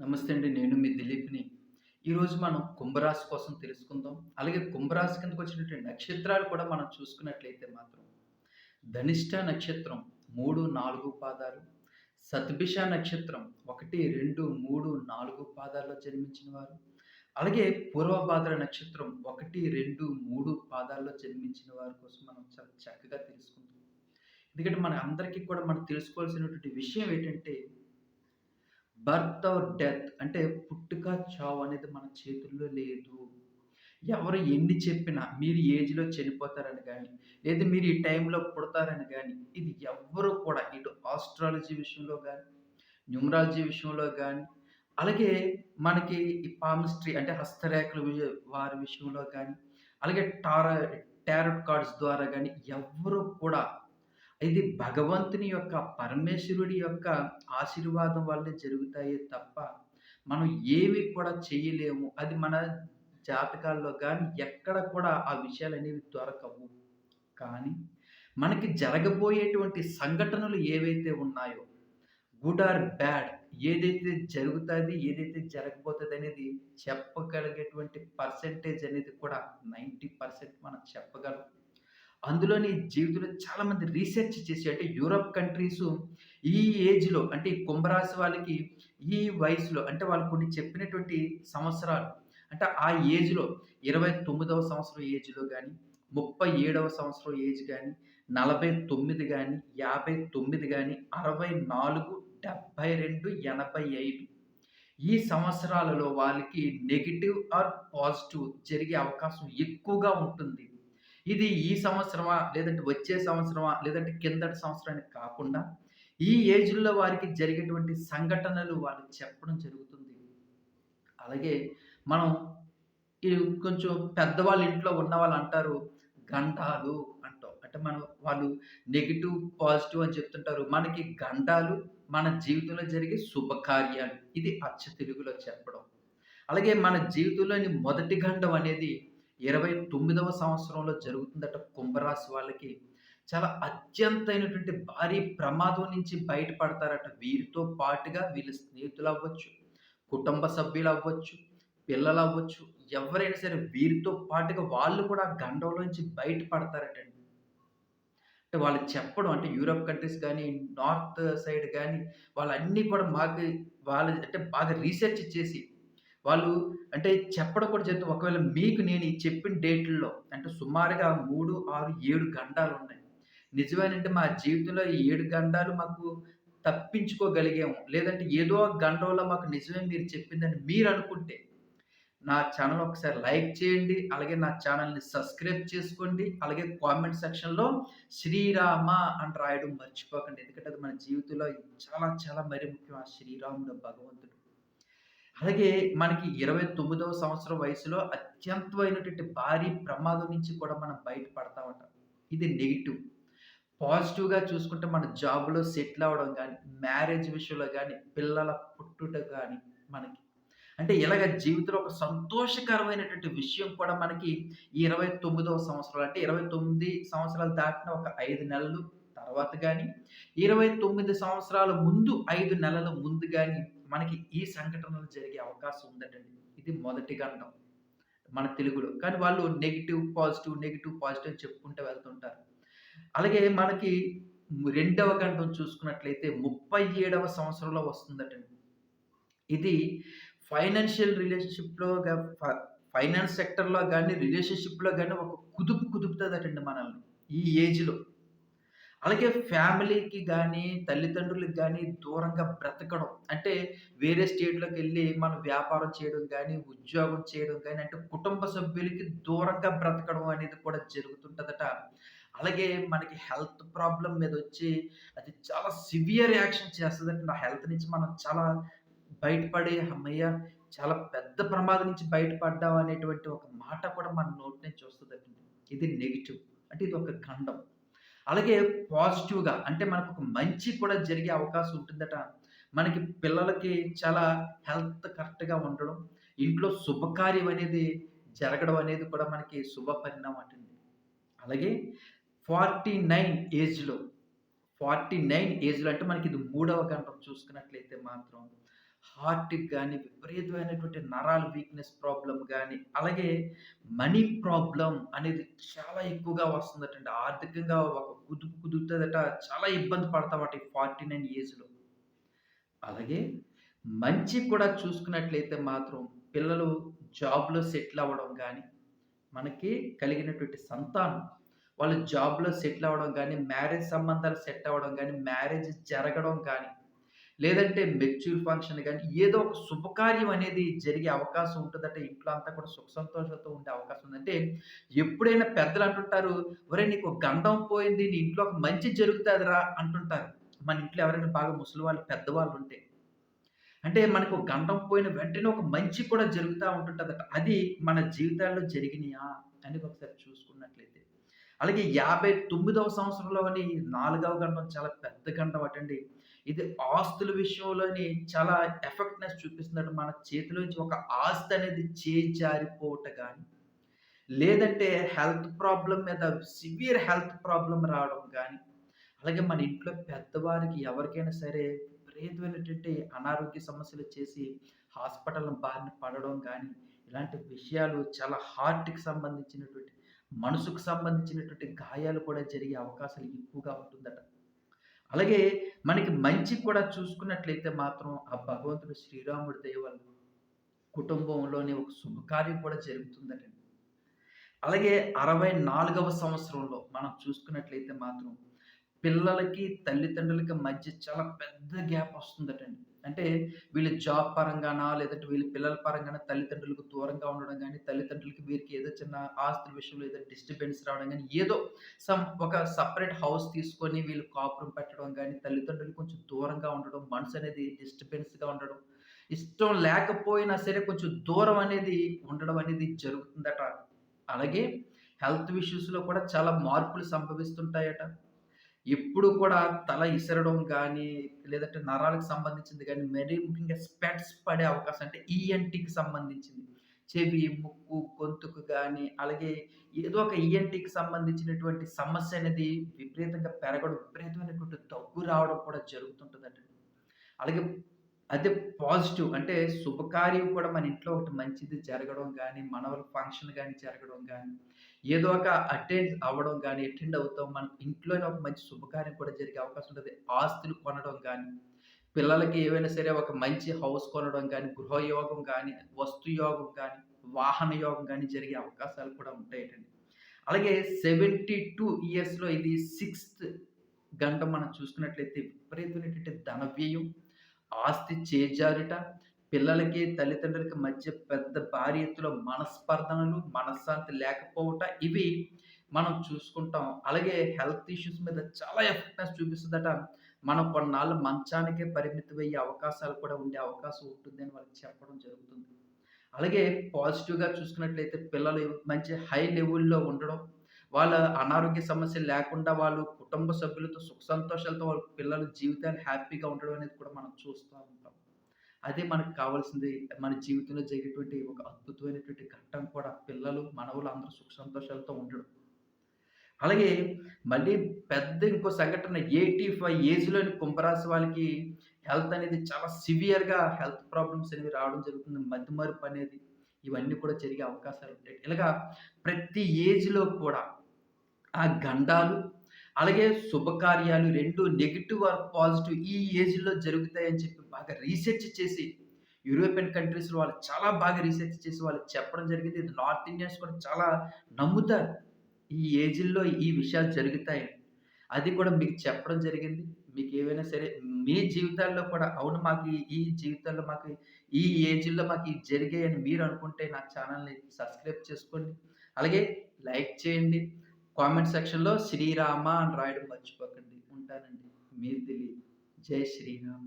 నమస్తే అండి నేను మీ దిలీప్ని. ఈరోజు మనం కుంభరాశి కోసం తెలుసుకుందాం. అలాగే కుంభరాశి కిందకు వచ్చినటువంటి నక్షత్రాలు కూడా మనం చూసుకున్నట్లయితే మాత్రం. ధనిష్ట నక్షత్రం మూడు నాలుగు పాదాలు. సత్భిష నక్షత్రం ఒకటి రెండు మూడు నాలుగు పాదాల్లో జన్మించిన వారు. అలాగే పూర్వభాద్ర నక్షత్రం ఒకటి రెండు మూడు పాదాల్లో జన్మించిన వారి కోసం మనం చాలా చక్కగా తెలుసుకుందాం. ఎందుకంటే మన అందరికీ కూడా మనం తెలుసుకోవాల్సినటువంటి విషయం ఏంటంటే బర్త్ ఆర్ డెత్ అంటే పుట్టుక చావు అనేది మన చేతుల్లో లేదు. ఎవరు ఎన్ని చెప్పినా మీరు ఏజ్లో చనిపోతారని కానీ లేదా మీరు ఈ టైంలో పుడతారని కానీ ఇది ఎవ్వరు కూడా ఇటు ఆస్ట్రాలజీ విషయంలో కానీ న్యూమరాలజీ విషయంలో కానీ అలాగే మనకి ఈ పామిస్ట్రీ అంటే హస్తరేఖల వారి విషయంలో కానీ అలాగే టార టారట్ కార్డ్స్ ద్వారా కానీ ఎవ్వరు కూడా ఇది భగవంతుని యొక్క పరమేశ్వరుడి యొక్క ఆశీర్వాదం వల్లే జరుగుతాయే తప్ప మనం ఏవి కూడా చేయలేము. అది మన జాతకాల్లో కానీ ఎక్కడ కూడా ఆ విషయాలు అనేవి దొరకవు. కానీ మనకి జరగబోయేటువంటి సంఘటనలు ఏవైతే ఉన్నాయో గుడ్ ఆర్ బ్యాడ్ ఏదైతే జరుగుతుంది ఏదైతే జరగబోతుంది అనేది చెప్పగలిగేటువంటి పర్సెంటేజ్ అనేది కూడా నైంటీ పర్సెంట్ మనం చెప్పగలం. అందులోని జీవితంలో చాలామంది రీసెర్చ్ చేసి అంటే యూరప్ కంట్రీస్ ఈ ఏజ్లో అంటే కుంభరాశి వాళ్ళకి ఈ వయసులో అంటే వాళ్ళు కొన్ని చెప్పినటువంటి సంవత్సరాలు అంటే ఆ ఏజ్లో ఇరవై తొమ్మిదవ సంవత్సరం ఏజ్లో కానీ ముప్పై ఏడవ సంవత్సరం ఏజ్ కానీ నలభై తొమ్మిది కానీ యాభై తొమ్మిది కానీ అరవై నాలుగు డెబ్భై రెండు ఎనభై ఐదు ఈ సంవత్సరాలలో వాళ్ళకి నెగిటివ్ ఆర్ పాజిటివ్ జరిగే అవకాశం ఎక్కువగా ఉంటుంది. ఇది ఈ సంవత్సరమా లేదంటే వచ్చే సంవత్సరమా లేదంటే కిందటి సంవత్సరానికి కాకుండా ఈ ఏజ్లో వారికి జరిగేటువంటి సంఘటనలు వాళ్ళు చెప్పడం జరుగుతుంది. అలాగే మనం ఇది కొంచెం పెద్దవాళ్ళ ఇంట్లో ఉన్న వాళ్ళు అంటారు గంటాలు అంటాం. అంటే మనం వాళ్ళు నెగిటివ్ పాజిటివ్ అని చెప్తుంటారు. మనకి గంటాలు మన జీవితంలో జరిగే శుభకార్యాలు. ఇది అచ్చ తెలుగులో చెప్పడం. అలాగే మన జీవితంలోని మొదటి గండం అనేది ఇరవై తొమ్మిదవ సంవత్సరంలో జరుగుతుందట కుంభరాశి వాళ్ళకి చాలా అత్యంతైనటువంటి భారీ ప్రమాదం నుంచి బయటపడతారట. వీరితో పాటుగా వీళ్ళ స్నేహితులు అవ్వచ్చు కుటుంబ సభ్యులు అవ్వచ్చు పిల్లలు అవ్వచ్చు ఎవరైనా సరే వీరితో పాటుగా వాళ్ళు కూడా గండంలోంచి బయటపడతారట అంటే వాళ్ళు చెప్పడం అంటే యూరప్ కంట్రీస్ కానీ నార్త్ సైడ్ కానీ వాళ్ళన్నీ కూడా మాకు వాళ్ళు అంటే బాగా రీసెర్చ్ చేసి వాళ్ళు అంటే చెప్పడం కూడా చెప్తే ఒకవేళ మీకు నేను ఈ చెప్పిన డేట్లలో అంటే సుమారుగా మూడు ఆరు ఏడు గండాలు ఉన్నాయి. నిజమేనంటే మా జీవితంలో ఈ ఏడు గండాలు మాకు తప్పించుకోగలిగాము. లేదంటే ఏదో ఒక మాకు నిజమే మీరు చెప్పిందని మీరు అనుకుంటే నా ఛానల్ ఒకసారి లైక్ చేయండి. అలాగే నా ఛానల్ని సబ్స్క్రైబ్ చేసుకోండి. అలాగే కామెంట్ సెక్షన్లో శ్రీరామ అని రాయడం మర్చిపోకండి. ఎందుకంటే అది మన జీవితంలో చాలా చాలా మరి ముఖ్యం. ఆ శ్రీరాముడు భగవంతుడు. అలాగే మనకి ఇరవై తొమ్మిదవ సంవత్సరం వయసులో అత్యంతమైనటువంటి భారీ ప్రమాదం నుంచి కూడా మనం బయటపడతామట ఇది నెగిటివ్. పాజిటివ్గా చూసుకుంటే మన జాబ్లో సెటిల్ అవ్వడం కానీ మ్యారేజ్ విషయంలో కానీ పిల్లల పుట్టుట కానీ మనకి. అంటే ఇలాగ జీవితంలో ఒక సంతోషకరమైనటువంటి విషయం కూడా మనకి ఇరవై తొమ్మిదవ సంవత్సరాలు అంటే ఇరవై తొమ్మిది సంవత్సరాలు దాటిన ఒక ఐదు నెలలు తర్వాత కానీ ఇరవై తొమ్మిది సంవత్సరాల ముందు ఐదు నెలల ముందు కానీ మనకి ఈ సంఘటనలు జరిగే అవకాశం ఉందటండి ఇది మొదటి గండం మన తెలుగులో. కానీ వాళ్ళు నెగిటివ్ పాజిటివ్ నెగిటివ్ పాజిటివ్ చెప్పుకుంటూ వెళ్తుంటారు. అలాగే మనకి రెండవ గంటం చూసుకున్నట్లయితే ముప్పై ఏడవ సంవత్సరంలో వస్తుందటండి. ఇది ఫైనాన్షియల్ రిలేషన్షిప్లో ఫైనాన్స్ సెక్టర్లో కానీ రిలేషన్షిప్లో కానీ ఒక కుదుపు కుదుపుతుందటండి మనల్ని ఈ ఏజ్లో. అలాగే ఫ్యామిలీకి కానీ తల్లిదండ్రులకు కానీ దూరంగా బ్రతకడం. అంటే వేరే స్టేట్లోకి వెళ్ళి మనం వ్యాపారం చేయడం కానీ ఉద్యోగం చేయడం కానీ అంటే కుటుంబ సభ్యులకి దూరంగా బ్రతకడం అనేది కూడా జరుగుతుంటుందట. అలాగే మనకి హెల్త్ ప్రాబ్లం మీద వచ్చి అది చాలా సివియర్ యాక్షన్ చేస్తుందంటే నా హెల్త్ నుంచి మనం చాలా బయటపడి అమ్మయ్య చాలా పెద్ద ప్రమాదం నుంచి బయటపడ్డాం అనేటువంటి ఒక మాట కూడా మన నోటి నుంచి వస్తుందండి. ఇది నెగిటివ్. అంటే ఇది ఒక ఖండం. అలాగే పాజిటివ్గా అంటే మనకు ఒక మంచి కూడా జరిగే అవకాశం ఉంటుందట. మనకి పిల్లలకి చాలా హెల్త్ కరెక్ట్గా ఉండడం ఇంట్లో శుభకార్యం అనేది జరగడం అనేది కూడా మనకి శుభ పరిణామం అంటుంది. అలాగే ఫార్టీ నైన్ ఏజ్లో ఫార్టీ నైన్ ఏజ్లో అంటే మనకి ఇది మూడవ గంటం చూసుకున్నట్లయితే మాత్రం హార్ట్‌కి కానీ విపరీతమైనటువంటి నరాల వీక్‌నెస్ ప్రాబ్లం కానీ అలాగే మనీ ప్రాబ్లం అనేది చాలా ఎక్కువగా వస్తుందటండి. ఆర్థికంగా ఒక కుదుపు కుదురుతుందట చాలా ఇబ్బంది పడతామట ఈ 49 ఏజ్‌లో. అలాగే మంచి కూడా చూసుకున్నట్లయితే మాత్రం పిల్లలు జాబ్‌లో సెటిల్ అవ్వడం కానీ మనకి కలిగినటువంటి సంతానం వాళ్ళు జాబ్‌లో సెటిల్ అవ్వడం కానీ మ్యారేజ్ సంబంధాలు సెట్ అవ్వడం కానీ మ్యారేజ్ జరగడం కానీ లేదంటే మెచ్యూర్ ఫంక్షన్ కానీ ఏదో ఒక శుభకార్యం అనేది జరిగే అవకాశం ఉంటుందంటే ఇంట్లో అంతా కూడా సుఖ సంతోషంతో ఉండే అవకాశం ఉందంటే ఎప్పుడైనా పెద్దలు అంటుంటారు, ఒరే నీకు గంధం పోయింది. నీ ఇంట్లో ఒక మంచి జరుగుతుందిరా అంటుంటారు. మన ఇంట్లో ఎవరైనా బాగా ముసలివాళ్ళు, పెద్దవాళ్ళు ఉంటే. అంటే మనకు గండం పోయిన వెంటనే ఒక మంచి కూడా జరుగుతూ ఉంటుంటదట. అది మన జీవితాల్లో జరిగినాయా అని ఒకసారి చూసుకున్నట్లయితే. అలాగే 59వ సంవత్సరంలోని నాలుగవ గండం చాలా పెద్ద గండం అటండి. ఇది ఆస్తుల విషయంలోని చాలా ఎఫెక్ట్‌నెస్ చూపిస్తుందట. మన చేతిలోంచి ఒక ఆస్తి అనేది చేజారిపోవట కానీ లేదంటే హెల్త్ ప్రాబ్లం మీద సివియర్ హెల్త్ ప్రాబ్లం రావడం కానీ అలాగే మన ఇంట్లో పెద్దవారికి ఎవరికైనా సరే విపరీతమైనటువంటి అనారోగ్య సమస్యలు చేసి హాస్పిటల్ బారిన పడడం కానీ ఇలాంటి విషయాలు చాలా హార్ట్‌కి సంబంధించినటువంటి, మనసుకు సంబంధించినటువంటి గాయాలు కూడా జరిగే అవకాశాలు ఎక్కువగా ఉంటుందట. అలాగే మనకి మంచి కూడా చూసుకున్నట్లయితే మాత్రం ఆ భగవంతుడు శ్రీరాముడి దయ వల్ల కుటుంబంలోని ఒక శుభకార్యం కూడా జరుగుతుందటండి. అలాగే 64వ సంవత్సరంలో మనం చూసుకున్నట్లయితే మాత్రం పిల్లలకి, తల్లిదండ్రులకి మధ్య చాలా పెద్ద గ్యాప్ వస్తుందటండి. అంటే వీళ్ళు జాబ్ పరంగానా, లేదంటే వీళ్ళ పిల్లల పరంగానా తల్లిదండ్రులకు దూరంగా ఉండడం కానీ తల్లిదండ్రులకి వీరికి ఏదో చిన్న ఆస్తుల విషయంలో ఏదో డిస్టర్బెన్స్ రావడం కానీ ఏదో సమ్ ఒక సపరేట్ హౌస్ తీసుకొని వీళ్ళు కాపురం పెట్టడం కానీ తల్లిదండ్రులు కొంచెం దూరంగా ఉండడం, మనసనేది డిస్టర్బెన్స్‌గా ఉండడం, ఇష్టం లేకపోయినా సరే కొంచెం దూరం అనేది ఉండడం అనేది జరుగుతుందట. అలాగే హెల్త్ ఇష్యూస్‌లో కూడా చాలా మార్పులు సంభవిస్తుంటాయట. ఎప్పుడు కూడా తల ఇసరడం కానీ లేదంటే నరాలకు సంబంధించింది కానీ మరీ ముఖ్యంగా స్పెక్ట్స్ పడే అవకాశం అంటే ఈఎన్‌టీకి సంబంధించింది. చెవి, ముక్కు, గొంతుకు కానీ అలాగే ఏదో ఒక ఈఎన్‌టీకి సంబంధించినటువంటి సమస్య అనేది విపరీతంగా పెరగడం, విపరీతమైనటువంటి దగ్గు రావడం కూడా జరుగుతుంటుందండి అలాగే అదే పాజిటివ్ అంటే శుభకార్యం కూడా మన ఇంట్లో ఒకటి మంచిది జరగడం కానీ మనవల ఫంక్షన్ కానీ జరగడం కానీ ఏదో ఒక అటెండ్ అవ్వడం కానీ అటెండ్ అవుతాం. మనం ఇంట్లోనే ఒక మంచి శుభకార్యం కూడా జరిగే అవకాశం ఉంటుంది ఆస్తులు కొనడం కానీ పిల్లలకి ఏవైనా సరే ఒక మంచి హౌస్ కొనడం కానీ గృహయోగం కానీ వస్తు యోగం కానీ వాహన యోగం కానీ జరిగే అవకాశాలు కూడా ఉంటాయటండి. అలాగే 72 ఇయర్స్‌లో ఇది సిక్స్త్ గంట మనం చూసుకున్నట్లయితే విపరీతమైనటువంటి ధన వ్యయం, ఆస్తి చేజారుట, పిల్లలకి, తల్లిదండ్రులకి మధ్య పెద్ద భారీ ఎత్తులో మనస్పర్ధనలు, మనశ్శాంతి లేకపోవట ఇవి మనం చూసుకుంటాం. అలాగే హెల్త్ ఇష్యూస్ మీద చాలా ఎఫెక్ట్‌నెస్ చూపిస్తుందట మనం కొన్నాళ్ళు మంచానికే పరిమితమయ్యే అవకాశాలు కూడా ఉండే అవకాశం ఉంటుందని వాళ్ళకి చెప్పడం జరుగుతుంది. అలాగే పాజిటివ్‌గా చూసుకున్నట్లయితే పిల్లలు మంచి హై లెవెల్‌లో ఉండడం, వాళ్ళ అనారోగ్య సమస్యలు లేకుండా వాళ్ళు కుటుంబ సభ్యులతో సుఖ సంతోషాలతో వాళ్ళ పిల్లల జీవితాన్ని హ్యాపీగా ఉండడం అనేది కూడా మనం చూస్తూ ఉంటాం. అదే మనకు కావాల్సింది. మన జీవితంలో జరిగేటువంటి ఒక అద్భుతమైనటువంటి ఘట్టం కూడా పిల్లలు, మనవులు అందరూ సుఖ సంతోషాలతో ఉండడం. అలాగే మళ్ళీ పెద్ద ఇంకో సంఘటన 85 ఏజ్‌లోని కుంభరాశి వాళ్ళకి హెల్త్ అనేది చాలా సివియర్‌గా హెల్త్ ప్రాబ్లమ్స్ అనేవి రావడం జరుగుతుంది. మతిమరుపు అనేది ఇవన్నీ కూడా జరిగే అవకాశాలు ఉంటాయి. ఇలాగా ప్రతి ఏజ్‌లో కూడా ఆ గండాలు, అలాగే శుభకార్యాలు రెండు నెగిటివ్ ఆర్ పాజిటివ్ ఈ ఏజ్‌లో జరుగుతాయని చెప్పి బాగా రీసెర్చ్ చేసి యూరోపియన్ కంట్రీస్‌లో వాళ్ళు చాలా బాగా రీసెర్చ్ చేసి వాళ్ళు చెప్పడం జరిగింది. ఇది నార్త్ ఇండియన్స్ కూడా చాలా నమ్ముతారు. ఈ ఏజ్‌ల్లో ఈ విషయాలు జరుగుతాయని. అది కూడా మీకు చెప్పడం జరిగింది. మీకు ఏవైనా సరే మీ జీవితాల్లో కూడా అవును మాకు ఈ జీవితాల్లో మాకు ఈ ఏజ్‌ల్లో మాకు ఇది జరిగాయని మీరు అనుకుంటే నా ఛానల్ని సబ్స్క్రైబ్ చేసుకోండి. అలాగే లైక్ చేయండి. కామెంట్ సెక్షన్‌లో శ్రీరామ అని రాయడం మర్చిపోకండి. ఉంటానండి. మీరు తెలియదు జై శ్రీరామ.